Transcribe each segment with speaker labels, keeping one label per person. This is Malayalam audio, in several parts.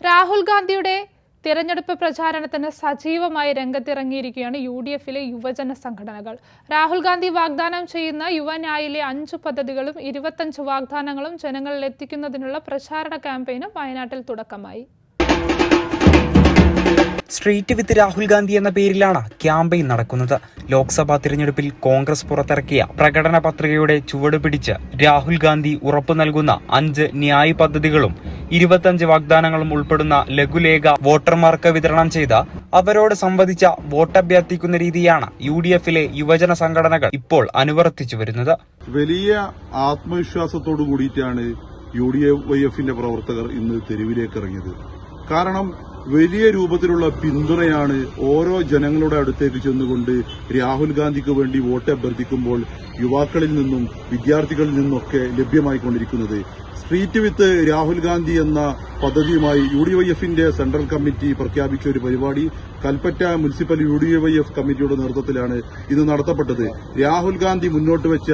Speaker 1: രാഹുൽ ഗാന്ധിയുടെ തിരഞ്ഞെടുപ്പ് പ്രചാരണത്തിന് സജീവമായി രംഗത്തിറങ്ങിയിരിക്കുകയാണ് യു ഡി എഫിലെ യുവജന സംഘടനകൾ. രാഹുൽ ഗാന്ധി വാഗ്ദാനം ചെയ്യുന്ന യുവനായിലെ അഞ്ച് പദ്ധതികളും ഇരുപത്തഞ്ച് വാഗ്ദാനങ്ങളും ജനങ്ങളിൽ എത്തിക്കുന്നതിനുള്ള പ്രചാരണ ക്യാമ്പയിനും വയനാട്ടിൽ തുടക്കമായി.
Speaker 2: സ്ട്രീറ്റ് വിത്ത് രാഹുൽ ഗാന്ധി എന്ന പേരിലാണ് ക്യാമ്പയിൻ നടക്കുന്നത്. ലോക്സഭാ തിരഞ്ഞെടുപ്പിൽ കോൺഗ്രസ് പുറത്തിറക്കിയ പ്രകടന പത്രികയുടെ ചുവട് പിടിച്ച് രാഹുൽ ഗാന്ധി ഉറപ്പു നൽകുന്ന അഞ്ച് ന്യായ് പദ്ധതികളും ഇരുപത്തഞ്ച് വാഗ്ദാനങ്ങളും ഉൾപ്പെടുന്ന ലഘുലേഖ വോട്ടർമാർക്ക് വിതരണം ചെയ്ത അവരോട് സംവദിച്ച വോട്ടഭ്യർത്ഥിക്കുന്ന രീതിയാണ് യു ഡി എഫിലെ യുവജന സംഘടനകൾ ഇപ്പോൾ അനുവർത്തിച്ചു വരുന്നത്.
Speaker 3: വലിയ ആത്മവിശ്വാസത്തോടു കൂടിയിട്ടാണ് യു ഡി എഫ് പ്രവർത്തകർ ഇന്ന് തെരുവിലേക്ക് ഇറങ്ങിയത്. കാരണം വലിയ രൂപത്തിലുള്ള പിന്തുണയാണ് ഓരോ ജനങ്ങളുടെ അടുത്തേക്ക് ചെന്നുകൊണ്ട് രാഹുൽ ഗാന്ധിക്ക് വേണ്ടി വോട്ട് അഭ്യർത്ഥിക്കുമ്പോൾ യുവാക്കളിൽ നിന്നും വിദ്യാർത്ഥികളിൽ നിന്നൊക്കെ ലഭ്യമായിക്കൊണ്ടിരിക്കുന്നത്. സ്ട്രീറ്റ് വിത്ത് രാഹുൽ ഗാന്ധി എന്ന പദ്ധതിയുമായി യു ഡി വൈ എഫിന്റെ സെൻട്രൽ കമ്മിറ്റി പ്രഖ്യാപിച്ച ഒരു പരിപാടി Kalpetta municipal U D Y F കമ്മിറ്റിയുടെ നേതൃത്വത്തിലാണ് ഇന്ന് നടത്തപ്പെട്ടത്. രാഹുൽ ഗാന്ധി മുന്നോട്ട് വെച്ച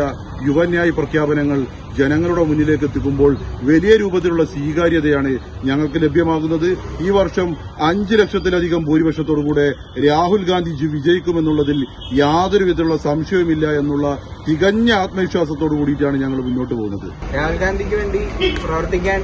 Speaker 3: യുവന്യായ പ്രഖ്യാപനങ്ങൾ ജനങ്ങളുടെ മുന്നിലേക്ക് എത്തിക്കുമ്പോൾ വലിയ രൂപത്തിലുള്ള സ്വീകാര്യതയാണ് ഞങ്ങൾക്ക് ലഭ്യമാകുന്നത്. ഈ വർഷം അഞ്ച് ലക്ഷത്തിലധികം ഭൂരിപക്ഷത്തോടുകൂടെ രാഹുൽ ഗാന്ധി വിജയിക്കുമെന്നുള്ളതിൽ യാതൊരു വിധത്തിലുള്ള സംശയവുമില്ല എന്നുള്ള തികഞ്ഞ ആത്മവിശ്വാസത്തോട് കൂടിയിട്ടാണ് ഞങ്ങൾ മുന്നോട്ട് പോകുന്നത്.
Speaker 4: രാഹുൽ ഗാന്ധിക്ക് വേണ്ടി പ്രവർത്തിക്കാൻ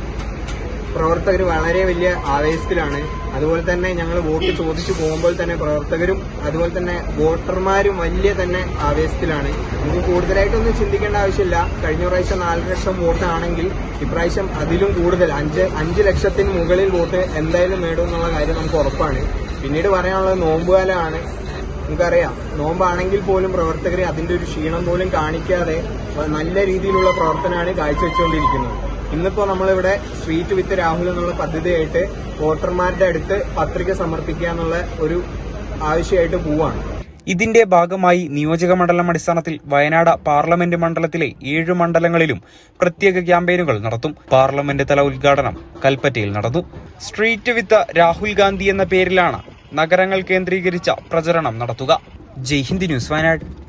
Speaker 4: പ്രവർത്തകർ വളരെ വലിയ ആവേശത്തിലാണ്. അതുപോലെ തന്നെ ഞങ്ങൾ വോട്ട് ചോദിച്ചു പോകുമ്പോൾ തന്നെ പ്രവർത്തകരും അതുപോലെ തന്നെ വോട്ടർമാരും വലിയ തന്നെ ആവേശത്തിലാണ്. നമുക്ക് കൂടുതലായിട്ടൊന്നും ചിന്തിക്കേണ്ട ആവശ്യമില്ല. കഴിഞ്ഞ പ്രാവശ്യം നാല് ലക്ഷം വോട്ടാണെങ്കിൽ ഇപ്രാവശ്യം അതിലും കൂടുതൽ അഞ്ച് അഞ്ച് ലക്ഷത്തിന് മുകളിൽ വോട്ട് എന്തായാലും നേടും എന്നുള്ള കാര്യം നമുക്ക് ഉറപ്പാണ്. പിന്നീട് പറയാനുള്ളത് നോമ്പുകാലമാണ്. നമുക്കറിയാം. നോമ്പാണെങ്കിൽ പോലും പ്രവർത്തകരെ അതിന്റെ ഒരു ക്ഷീണം പോലും കാണിക്കാതെ നല്ല രീതിയിലുള്ള പ്രവർത്തനമാണ് കാഴ്ചവെച്ചുകൊണ്ടിരിക്കുന്നത്. ഇന്നിപ്പോ നമ്മളിവിടെ സ്വീറ്റ് വിത്ത് രാഹുൽ എന്നുള്ള പദ്ധതിയായിട്ട് വോട്ടർമാരുടെ അടുത്ത് പത്രിക സമർപ്പിക്കുക എന്നുള്ള ഒരു ആവശ്യമായിട്ട് പോവാണ്.
Speaker 2: ഇതിന്റെ ഭാഗമായി നിയോജക മണ്ഡലം അടിസ്ഥാനത്തിൽ വയനാട് പാർലമെന്റ് മണ്ഡലത്തിലെ ഏഴ് മണ്ഡലങ്ങളിലും പ്രത്യേക ക്യാമ്പയിനുകൾ നടത്തും. പാർലമെന്റ് തല ഉദ്ഘാടനം കൽപ്പറ്റയിൽ നടന്നു. സ്ട്രീറ്റ് വിത്ത് രാഹുൽ ഗാന്ധി എന്ന പേരിലാണ് നഗരങ്ങൾ കേന്ദ്രീകരിച്ച പ്രചരണം നടത്തുക. ജയ് ഹിന്ദ് ന്യൂസ് വയനാട്.